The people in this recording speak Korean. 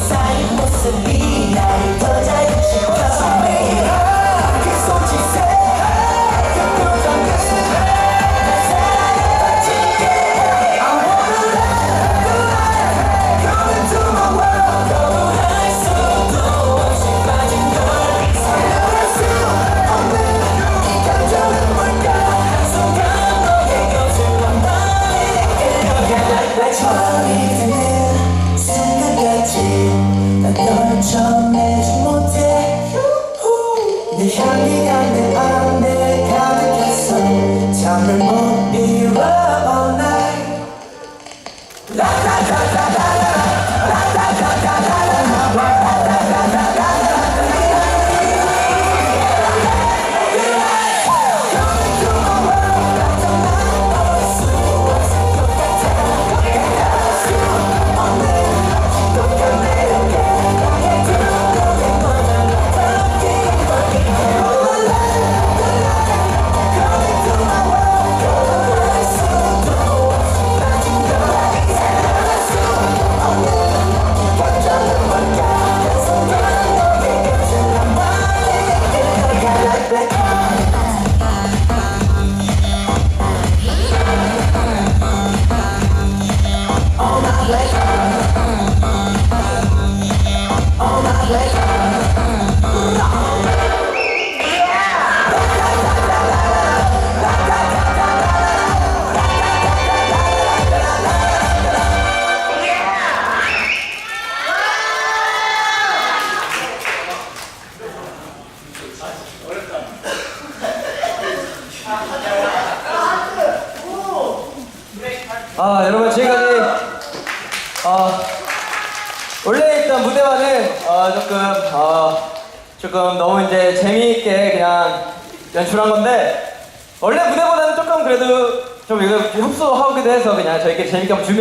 I what's to be? 잠을 못 이뤄 all night 아 여러분 지금까지 아 원래 있던 무대와는 어, 조금 어, 조금 너무 이제 재미있게 그냥 연출한 건데 원래 무대보다는 조금 그래도 좀 이거 흡수하기도 해서 그냥 저희끼리 재밌게 한번 준비.